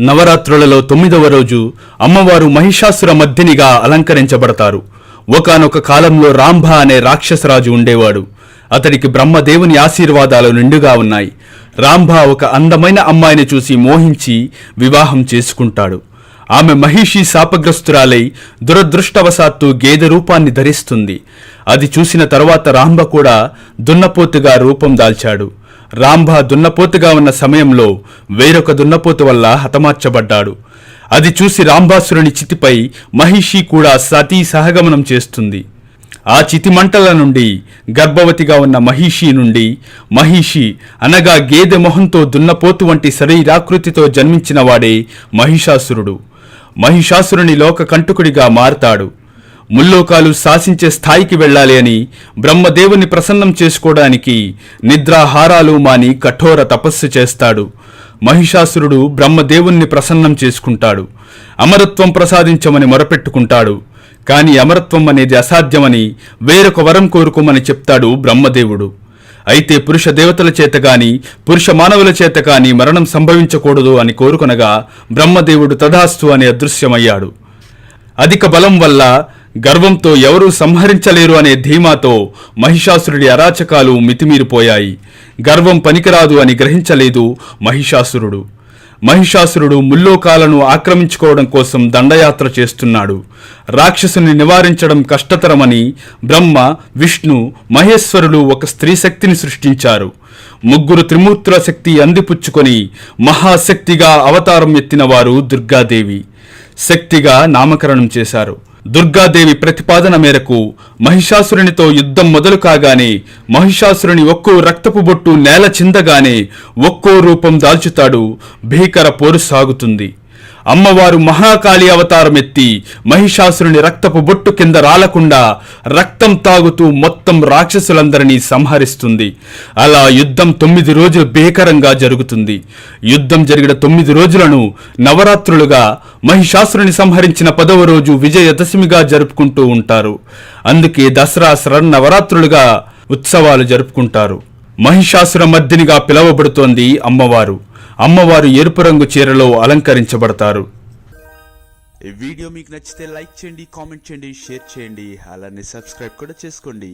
నవరాత్రులలో తొమ్మిదవ రోజు అమ్మవారు మహిషాసుర మధ్యనిగా అలంకరించబడతారు. ఒకానొక కాలంలో రాంభ అనే రాక్షసరాజు ఉండేవాడు. అతడికి బ్రహ్మదేవుని ఆశీర్వాదాలు నిండుగా ఉన్నాయి. రాంభ ఒక అందమైన అమ్మాయిని చూసి మోహించి వివాహం చేసుకుంటాడు. ఆమె మహిషి శాపగ్రస్తురాలై దురదృష్టవశాత్తు గేదె రూపాన్ని ధరిస్తుంది. అది చూసిన తర్వాత రాంభ కూడా దున్నపోతుగా రూపం దాల్చాడు. రాంభ దున్నపోతుగా ఉన్న సమయంలో వేరొక దున్నపోతు వల్ల హతమార్చబడ్డాడు. అది చూసి రాంబాసురుని చితిపై మహిషి కూడా సతీ సహగమనం చేస్తుంది. ఆ చితిమంటల నుండి గర్భవతిగా ఉన్న మహిషి నుండి మహిషి అనగా గేదె మొహంతో దున్నపోతు వంటి శరీరాకృతితో జన్మించిన వాడే మహిషాసురుడు. మహిషాసురుని లోక కంటుకుడిగా మారతాడు. ముల్లోకాలు శాసించే స్థాయికి వెళ్ళాలి అని బ్రహ్మదేవుని ప్రసన్నం చేసుకోవడానికి నిద్రాహారాలు మాని కఠోర తపస్సు చేస్తాడు. మహిషాసురుడు బ్రహ్మదేవుణ్ణి ప్రసన్నం చేసుకుంటాడు. అమరత్వం ప్రసాదించమని మొరపెట్టుకుంటాడు. కాని అమరత్వం అనేది అసాధ్యమని వేరొక వరం కోరుకోమని చెప్తాడు బ్రహ్మదేవుడు. అయితే పురుష దేవతల చేత గాని పురుష మానవుల చేత గాని మరణం సంభవించకూడదు అని కోరుకొనగా బ్రహ్మదేవుడు తథాస్తు అని అదృశ్యమయ్యాడు. అధిక బలం వల్ల గర్వంతో ఎవరూ సంహరించలేరు అనే ధీమాతో మహిషాసురుడి అరాచకాలు మితిమీరిపోయాయి. గర్వం పనికిరాదు అని గ్రహించలేదు మహిషాసురుడు. మహిషాసురుడు ముల్లోకాలను ఆక్రమించుకోవడం కోసం దండయాత్ర చేస్తున్నాడు. రాక్షసుని నివారించడం కష్టతరమని బ్రహ్మ విష్ణు మహేశ్వరులు ఒక స్త్రీ శక్తిని సృష్టించారు. ముగ్గురు త్రిమూర్తుల శక్తి అందిపుచ్చుకొని మహాశక్తిగా అవతారం ఎత్తిన వారు దుర్గాదేవి. శక్తిగా నామకరణం చేశారు. దుర్గాదేవి ప్రతిపాదన మేరకు మహిషాసురునితో యుద్ధం మొదలు కాగానే మహిషాసురుని ఒక్కో రక్తపు బొట్టు నేల చిందగానే ఒక్కో రూపం దాల్చుతాడు. భీకర పోరు సాగుతుంది. అమ్మవారు మహాకాళి అవతారం ఎత్తి మహిషాసురుని రక్తపు బొట్టు కింద రాలకుండా రక్తం తాగుతూ మొత్తం రాక్షసులందరినీ సంహరిస్తుంది. అలా యుద్ధం తొమ్మిది రోజులు భీకరంగా జరుగుతుంది. యుద్ధం జరిగిన తొమ్మిది రోజులను నవరాత్రులుగా మహిషాసురుని సంహరించిన పదవ రోజు విజయదశమిగా జరుపుకుంటూ ఉంటారు. అందుకే దసరా శరన్నవరాత్రులుగా ఉత్సవాలు జరుపుకుంటారు. మహిషాసుర మర్దినిగా పిలువబడుతోంది అమ్మవారు. అమ్మవారు ఎరుపు రంగు చీరలో అలంకరించబడతారు. ఈ వీడియో మీకు నచ్చితే లైక్ చేయండి కామెంట్ చేయండి షేర్ చేయండి. అలానే సబ్స్క్రైబ్ కూడా చేసుకోండి.